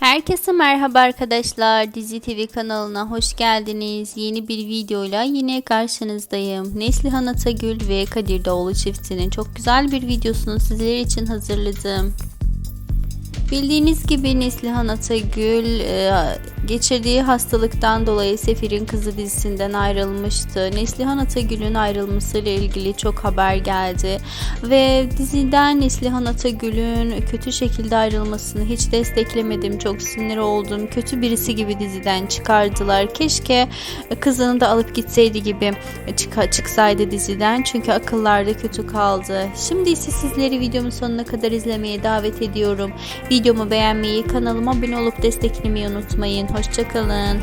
Herkese merhaba arkadaşlar. Dizi TV kanalına hoş geldiniz. Yeni bir videoyla yine karşınızdayım. Neslihan Atagül ve Kadir Doğulu çiftinin çok güzel bir videosunu sizler için hazırladım. Bildiğiniz gibi Neslihan Atagül e, geçirdiği hastalıktan dolayı Sefir'in Kızı dizisinden ayrılmıştı. Neslihan Atagül'ün ayrılmasıyla ilgili çok haber geldi ve diziden Neslihan Atagül'ün kötü şekilde ayrılmasını hiç desteklemedim. Çok sinir oldum. Kötü birisi gibi diziden çıkardılar. Keşke kızını da alıp gitseydi gibi çık çıksaydı diziden. Çünkü akıllarda kötü kaldı. Şimdi ise sizleri videomun sonuna kadar izlemeye davet ediyorum. Videomu beğenmeyi, kanalıma abone olup desteklemeyi unutmayın. Hoşçakalın.